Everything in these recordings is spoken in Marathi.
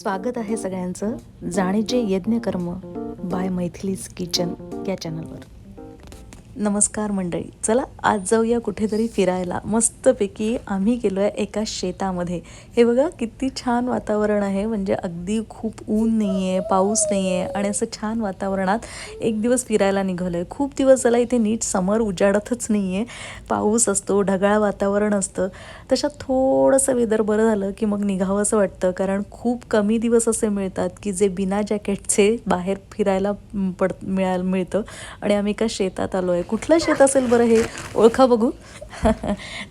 स्वागत आहे सगळ्यांचं जाणीचे यज्ञकर्म बाय मैथिलीज किचन या चॅनलवर नमस्कार मंडळी. चला आज जाऊया कुठेतरी फिरायला. मस्त मस्तपैकी आम्ही गेलो आहे एका शेतामध्ये. हे बघा किती छान वातावरण आहे. म्हणजे अगदी खूप ऊन नाही आहे पाऊस नाही आहे आणि असं छान वातावरणात एक दिवस फिरायला निघालो आहे खूप दिवस झाला इथे नीट समर उजाडतच नाही आहे पाऊस असतो ढगाळ वातावरण असतं. तशात थोडंसं वेदर बरं झालं की मग निघावं असं वाटतं. कारण खूप कमी दिवस असे मिळतात की जे बिना जॅकेटचे बाहेर फिरायला पड मिळायला मिळतं. आणि आम्ही एका शेतात आलो आहे कुठलं शेत असेल बरं हे? ओळखा बघू.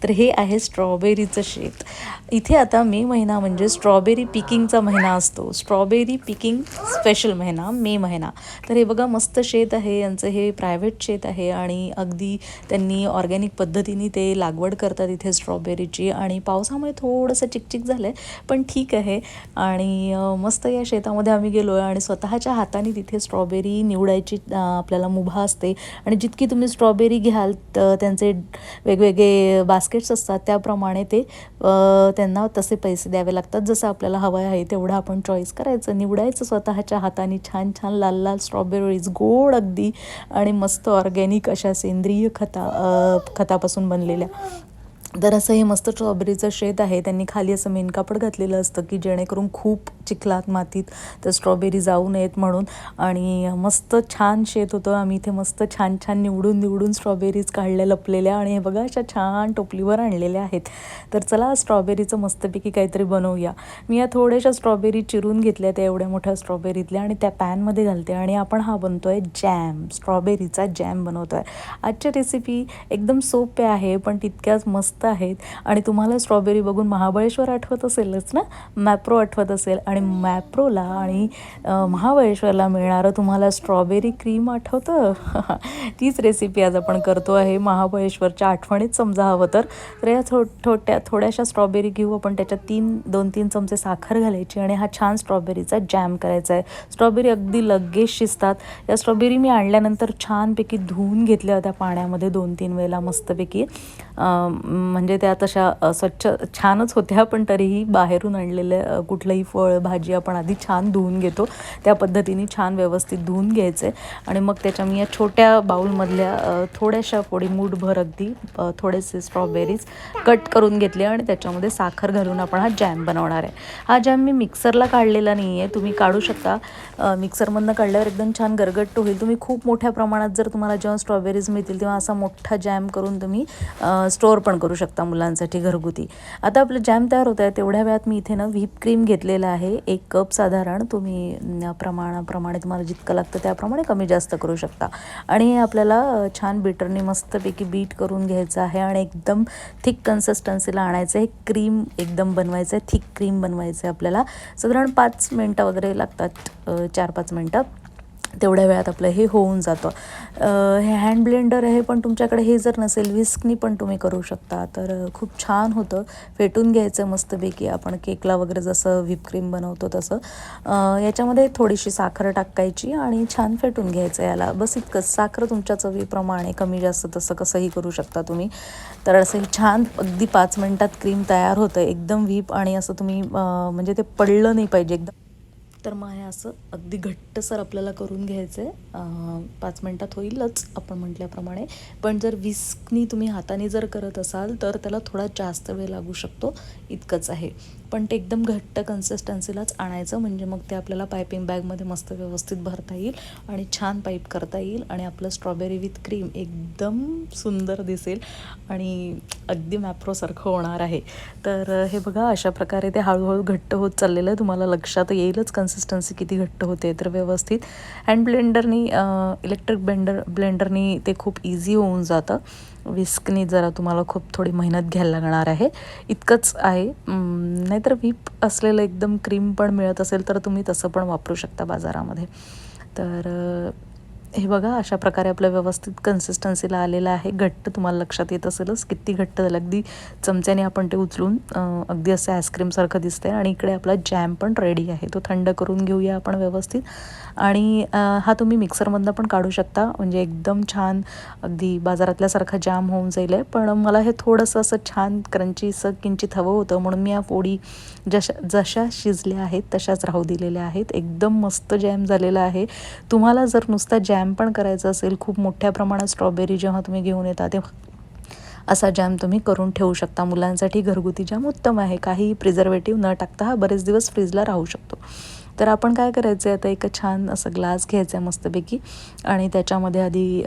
तर हे आहे स्ट्रॉबेरीचं शेत. इथे आता मे महिना म्हणजे स्ट्रॉबेरी पिकिंगचा महिना असतो. स्ट्रॉबेरी पिकिंग स्पेशल महिना मे महिना. तर हे बघा मस्त शेत आहे. यांचं हे प्रायव्हेट शेत आहे आणि अगदी त्यांनी ऑर्गॅनिक पद्धतीने ते लागवड करतात इथे स्ट्रॉबेरीची. आणि पावसामुळे थोडंसं चिकचिक झालं आहे पण ठीक आहे. आणि मस्त या शेतामध्ये आम्ही गेलो आहे आणि स्वतःच्या हाताने तिथे स्ट्रॉबेरी निवडायची आपल्याला मुभा असते. आणि जितकी तुम्ही स्ट्रॉबेरी घ्याल तर त्यांचे वेगवेगळे बास्केट बास्केट्स असतात त्याप्रमाणे ते त्यांना तसे पैसे द्यावे लागतात. जसं आपल्याला हवं आहे तेवढं आपण चॉईस करायचं. निवडायचं स्वतःच्या हाताने छान छान लाल लाल स्ट्रॉबेरीज गोड अगदी आणि मस्त ऑर्गॅनिक अशा सेंद्रिय खता खतापासून बनलेल्या. तर असं हे मस्त स्ट्रॉबेरीचं शेत आहे. त्यांनी खाली असं मेन कापड घातलेलं असतं की जेणेकरून खूप चिखलात मातीत तर स्ट्रॉबेरी जाऊ नयेत म्हणून. आणि मस्त छान शेत होतं. आम्ही इथे मस्त छान छान निवडून निवडून स्ट्रॉबेरीज काढल्या लपलेल्या आणि हे बघा अशा छान टोपलीवर आणलेल्या आहेत. तर चला स्ट्रॉबेरीचं मस्तपैकी काहीतरी बनवूया. मी या थोड्याशा स्ट्रॉबेरी चिरून घेतल्या त्या एवढ्या मोठ्या स्ट्रॉबेरीतल्या आणि त्या पॅनमध्ये घालते. आणि आपण हा बनतो आहे जॅम स्ट्रॉबेरीचा जॅम बनवतो आहे आजच्या रेसिपी एकदम सोप्या आहे पण तितक्याच मस्त आहेत. आणि तुम्हाला स्ट्रॉबेरी बघून महाबळेश्वर आठवत असेलच ना? मॅप्रो आठवत असेल. आणि मॅप्रोला आणि महाबळेश्वरला मिळणारं तुम्हाला स्ट्रॉबेरी क्रीम आठवतं? तीच रेसिपी आज आपण करतो आहे. महाबळेश्वरच्या आठवणीत समजा हवं तर. तर या थो थोट्या थोड्याशा स्ट्रॉबेरी घेऊ आपण. त्याच्यात तीन दोन तीन चमचे साखर घालायची आणि हा छान स्ट्रॉबेरीचा जॅम करायचा आहे. स्ट्रॉबेरी अगदी लगेच शिजतात. या स्ट्रॉबेरी मी आणल्यानंतर छानपैकी धुवून घेतल्या होत्या पाण्यामध्ये दोन तीन वेळेला मस्तपैकी. म्हणजे त्या तशा स्वच्छ छानच होत्या पण तरीही बाहेरून आणलेलं कुठलंही फळ भाजी आपण आधी छान धुवून घेतो. त्या पद्धतीने छान व्यवस्थित धुवून घ्यायचे. आणि मग त्याच्या मी या छोट्या बाऊलमधल्या थोड्याशा पोळी मूठभर अगदी थोडेसे स्ट्रॉबेरीज कट करून घेतले आणि त्याच्यामध्ये साखर घालून आपण हा जॅम बनवणार आहे. हा जॅम मी मिक्सरला काढलेला नाही आहे तुम्ही काढू शकता. मिक्सरमधनं काढल्यावर एकदम छान गरगट्ट होईल. तुम्ही खूप मोठ्या प्रमाणात जर तुम्हाला जेव्हा स्ट्रॉबेरीज मिळतील तेव्हा असा मोठा जॅम करून तुम्ही स्टोअर पण करू शकता मुलांसाठी घरगुती. आता आपलं जॅम तयार होत आहे तेवढ्या वेळात मी इथे ना व्हीप क्रीम घेतलेलं आहे. एक कप साधारण तुम्ही प्रमाणाप्रमाणे तुम्हाला जितकं लागतं त्याप्रमाणे कमी जास्त करू शकता. आणि आपल्याला छान बीटरने मस्तपैकी बीट करून घ्यायचं आहे आणि एकदम थिक कन्सिस्टन्सीला आणायचं आहे. क्रीम एकदम बनवायचं आहे थिक क्रीम बनवायचं आहे आपल्याला. साधारण पाच मिनटं वगैरे लागतात चार पाच मिनटं. तेवढ्या वेळात आपलं हे होऊन जातं. हे हँड ब्लेंडर आहे पण तुमच्याकडे हे जर नसेल विस्कनी पण तुम्ही करू शकता. तर खूप छान होतं. फेटून घ्यायचं मस्तपैकी. आपण केकला वगैरे जसं व्हिप क्रीम बनवतो तसं. याच्यामध्ये थोडीशी साखर टाकायची आणि छान फेटून घ्यायचं याला. बस इतकंच. साखर तुमच्या चवीप्रमाणे कमी जास्त तसं कसंही करू शकता तुम्ही. तर असं हे छान अगदी पाच मिनटात क्रीम तयार होतं. एकदम व्हीप आणि असं तुम्ही म्हणजे ते पडलं नाही पाहिजे. एकदम तर मग हे असं अगदी घट्टसर आपल्याला करून घ्यायचं आहे पाच मिनटात होईलच आपण म्हटल्याप्रमाणे. पण जर विस्कनी तुम्ही हाताने जर करत असाल तर त्याला थोडा जास्त वेळ लागू शकतो. इतकंच आहे. पण ते एकदम घट्ट कन्सिस्टन्सीलाच आणायचं म्हणजे मग ते आपल्याला पायपिंग बॅगमध्ये मस्त व्यवस्थित भरता येईल आणि छान पाईप करता येईल आणि आपलं स्ट्रॉबेरी विथ क्रीम एकदम सुंदर दिसेल आणि अगदी मॅप्रोसारखं होणार आहे. तर हे बघा अशा प्रकारे ते हळूहळू घट्ट होत चाललेलं आहे. तुम्हाला लक्षात येईलच कन्सिस्टन्सी किती घट्ट होते तर व्यवस्थित. अँड ब्लेंडरनी इलेक्ट्रिक ब्लेंडर ब्लेंडरनी ते खूप इझी होऊन जातं. विस्कनी जरा तुम्हाला खूप थोडी मेहनत घ्यायला लागणार आहे. इतकंच आहे. नाहीतर व्हीप असलेलं एकदम क्रीम पण मिळत असेल तर तुम्ही तसं पण वापरू शकता बाजारामध्ये. तर हे बघा अशा प्रकारे आपलं व्यवस्थित कन्सिस्टन्सीला आलेलं आहे. घट्ट तुम्हाला लक्षात येत असेलच. किती घट्ट झालं? अगदी चमच्याने आपण ते उचलून अगदी असं आईस्क्रीमसारखं दिसतंय. आणि इकडे आपला जॅम पण रेडी आहे. तो थंड करून घेऊया आपण व्यवस्थित. आणि हा तुम्ही मिक्सरमधनं पण काढू शकता. म्हणजे एकदम छान अगदी बाजारातल्यासारखा जाम होऊन जाईल आहे पण मला हे थोडंसं असं छान क्रंची असं किंचित हवं होतं. म्हणून मी या पोळी जशा जशा शिजल्या आहेत तशाच राहू दिलेल्या आहेत. एकदम मस्त जॅम झालेला आहे. तुम्हाला जर नुसता जॅम जॅम पण करायचा असेल खूप मोठ्या प्रमाणात स्ट्रॉबेरी जेव्हा तुम्ही घेऊन येता तेव्हा असा जॅम तुम्ही करून ठेवू शकता. मुलांसाठी घरगुती जॅम उत्तम आहे. काही प्रिझर्वेटिव्ह न टाकता हा बरेच दिवस फ्रीजला राहू शकतो. तर आपण काय करायचं आहे आता एक छान असं ग्लास घ्यायचा आहे मस्तपैकी आणि त्याच्यामध्ये आधी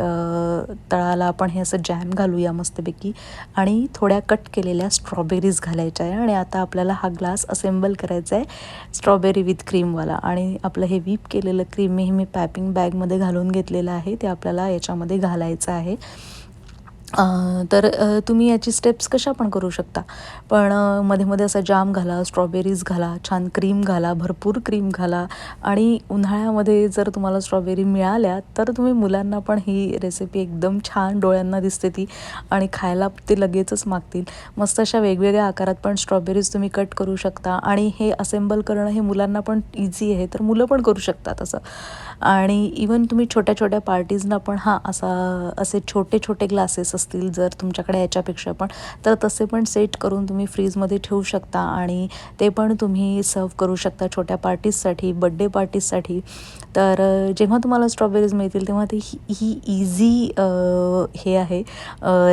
तळाला आपण हे असं जॅम घालूया मस्तपैकी आणि थोड्या कट केलेल्या स्ट्रॉबेरीज घालायच्या आहे आणि आता आपल्याला हा ग्लास असेंबल करायचा आहे स्ट्रॉबेरी विथ क्रीमवाला आणि आपलं हे व्हीप केलेलं क्रीम मी हे मी पॅपिंग बॅगमध्ये घालून घेतलेलं आहे ते आपल्याला याच्यामध्ये घालायचं आहे. तर तुम्ही याची स्टेप्स कशा पण करू शकता. पण मध्ये मध्ये असा जाम घाला स्ट्रॉबेरीज घाला छान क्रीम घाला भरपूर क्रीम घाला आणि उन्हाळ्यामध्ये जर तुम्हाला स्ट्रॉबेरी मिळाल्या तर तुम्ही मुलांना पण ही रेसिपी एकदम छान डोळ्यांना दिसते ती आणि खायला ते लगेचच मागतील. मस्त अशा वेगवेगळ्या आकारात पण स्ट्रॉबेरीज तुम्ही कट करू शकता आणि हे असेंबल करणं हे मुलांना पण इझी आहे तर मुलं पण करू शकतात असं. आणि इवन तुम्ही छोट्या छोट्या पार्टीजना पण हा असा असे छोटे छोटे ग्लासेस असतील जर तुमच्याकडे याच्यापेक्षा पण तर तसे पण सेट करून तुम्ही फ्रीजमध्ये ठेवू शकता आणि ते पण तुम्ही सर्व करू शकता छोट्या पार्टीजसाठी बड्डे पार्टीजसाठी. तर जेव्हा तुम्हाला स्ट्रॉबेरीज मिळतील तेव्हा ती ही ही इझी हे आहे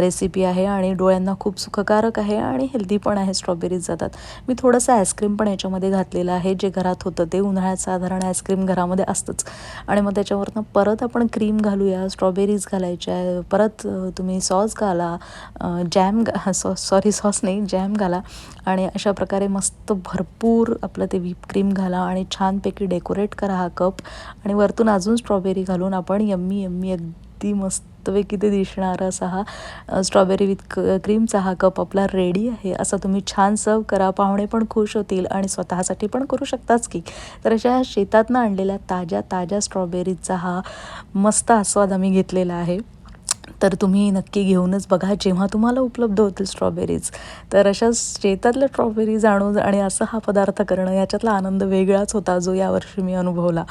रेसिपी आहे आणि डोळ्यांना खूप सुखकारक आहे आणि हेल्दी पण आहे स्ट्रॉबेरीज जातात. मी थोडंसं आईस्क्रीम पण याच्यामध्ये घातलेलं आहे जे घरात होतं ते उन्हाळ्यात साधारण आईस्क्रीम घरामध्ये असतंच. आणि मग त्याच्यावरनं परत आपण क्रीम घालूया स्ट्रॉबेरीज घालायच्या आहे परत तुम्ही सॉस घाला जॅम घा सॉस सॉरी सॉस नाही जॅम घाला आणि अशा प्रकारे मस्त भरपूर आपलं ते व्हीप क्रीम घाला आणि छानपैकी डेकोरेट करा हा कप आणि वरतून अजून स्ट्रॉबेरी घालून आपण यम्मी यम्मी अगदी मस्त मस्तपैकी ते दिसणारा असा हा स्ट्रॉबेरी विथ क क्रीमचा हा कप आपला रेडी आहे असा तुम्ही छान सर्व करा. पाहुणे पण खुश होतील आणि स्वतःसाठी पण करू शकताच की. तर अशा शेतातनं आणलेल्या ताज्या ताज्या स्ट्रॉबेरीचा हा मस्त आस्वाद आम्ही घेतलेला आहे. तर तुम्ही नक्की घेऊनच बघा. जेव्हा तुम्हाला उपलब्ध होतील स्ट्रॉबेरीज तर अशा शेतातल्या स्ट्रॉबेरीज आणून आणि असं हा पदार्थ करणं याच्यातला आनंद वेगळाच होता जो यावर्षी मी अनुभवला.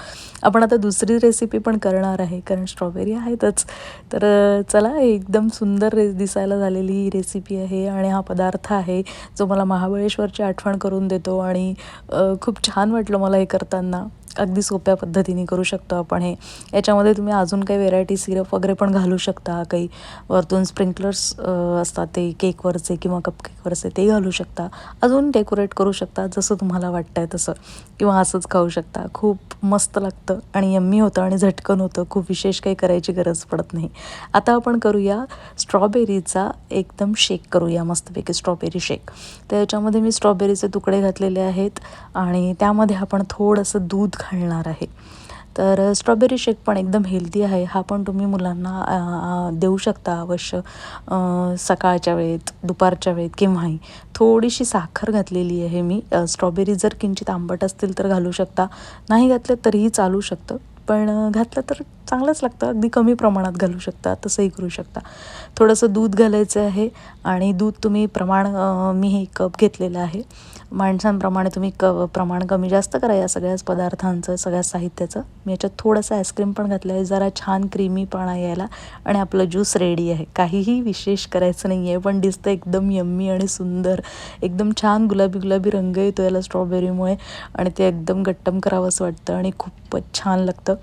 आपण आता दुसरी रेसिपी पण करणार आहे कारण स्ट्रॉबेरी आहेतच. तर चला एकदम सुंदर रे दिसायला झालेली ही रेसिपी आहे आणि हा पदार्थ आहे जो मला महाबळेश्वरची आठवण करून देतो आणि खूप छान वाटलं मला हे करताना. अगदी सोप्या पद्धतीने करू शकतो आपण हे. याच्यामध्ये तुम्ही अजून काही व्हेरायटी सिरप वगैरे पण घालू शकता. काही वरतून स्प्रिंकलर्स असतात ते केकवरचे किंवा कपकेकवरचे ते घालू शकता. अजून डेकोरेट करू शकता जसं तुम्हाला वाटतं आहे तसं. किंवा असंच खाऊ शकता. खूप मस्त लागतं आणि यम्मी होतं आणि झटकन होतं. खूप विशेष काही करायची गरज पडत नाही. आता आपण करूया स्ट्रॉबेरीचा एकदम शेक करूया मस्तपैकी स्ट्रॉबेरी शेक तर याच्यामध्ये मी स्ट्रॉबेरीचे तुकडे घातलेले आहेत आणि त्यामध्ये आपण थोडंसं दूध घालणार आहे. तर स्ट्रॉबेरी शेक पण एकदम हेल्दी आहे. हा पण तुम्ही मुलांना देऊ शकता अवश्य. सकाळच्या वेळेत दुपारच्या वेळेत केव्हाही. थोडीशी साखर घातलेली आहे मी. स्ट्रॉबेरी जर किंचित आंबट असतील तर घालू शकता. नाही घातलं तरीही चालू शकतं. पण घातलं तर चांगलंच लागतं. अगदी कमी प्रमाणात घालू शकता. तसंही करू शकता. थोडंसं दूध घालायचं आहे. आणि दूध तुम्ही प्रमाण मी हे कप घेतलेलं आहे. माणसांप्रमाणे तुम्ही क प्रमाण कमी जास्त करा या सगळ्याच पदार्थांचं सगळ्या साहित्याचं. मी याच्यात थोडंसं आईस्क्रीम पण घातलं आहे जरा छान क्रीमीपणा यायला आणि आपलं ज्यूस रेडी आहे. काहीही विशेष करायचं नाही आहे पण दिसतं एकदम यम्मी आणि सुंदर. एकदम छान गुलाबी गुलाबी रंग येतो याला स्ट्रॉबेरीमुळे आणि ते एकदम गट्टम करावंसं वाटतं आणि खूपच छान लागतं.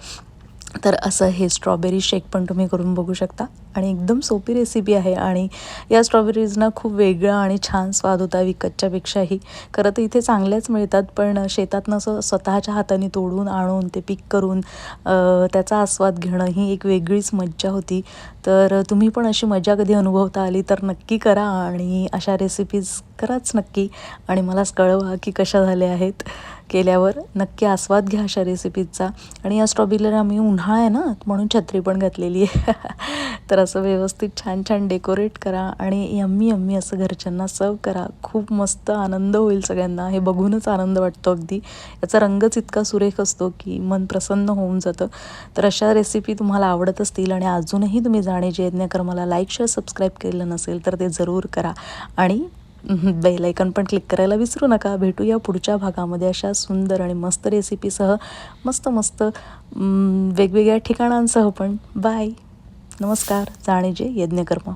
तर असं हे स्ट्रॉबेरी शेक पण तुम्ही करून बघू शकता. आणि एकदम सोपी रेसिपी आहे आणि या स्ट्रॉबेरीजना खूप वेगळा आणि छान स्वाद होता विकतच्यापेक्षाही. खरं तर इथे चांगल्याच मिळतात पण शेतातनं असं स्वतःच्या हाताने तोडून आणून ते पिक करून त्याचा आस्वाद घेणं ही एक वेगळीच मज्जा होती. तर तुम्ही पण अशी मजा कधी अनुभवता आली तर नक्की करा आणि अशा रेसिपीज कराच नक्की. आणि मला कळवा की कशा झाल्या आहेत. केल्यावर नक्की आस्वाद घ्या अशा रेसिपीचा आणि या स्ट्रॉबेरीला आम्ही उन्हाळा आहे ना म्हणून छत्री पण घातलेली आहे. तर असं व्यवस्थित छान छान डेकोरेट करा आणि यम्मी यम्मी असं घरच्यांना सर्व करा. खूप मस्त आनंद होईल सगळ्यांना. हे बघूनच आनंद वाटतो अगदी. याचा रंगच इतका सुरेख असतो की मन प्रसन्न होऊन जातं. तर अशा रेसिपी तुम्हाला आवडत असतील आणि अजूनही तुम्ही जाण्याचे यज्ञकर्माला लाईक शेअर सबस्क्राईब केलं नसेल तर ते जरूर करा. आणि बेलायकन पण क्लिक करायला विसरू नका. भेटूया पुढच्या भागामध्ये अशा सुंदर आणि मस्त रेसिपीसह मस्त मस्त वेगवेगळ्या ठिकाणांसह पण. बाय नमस्कार. जाणेजे यज्ञकर्मा.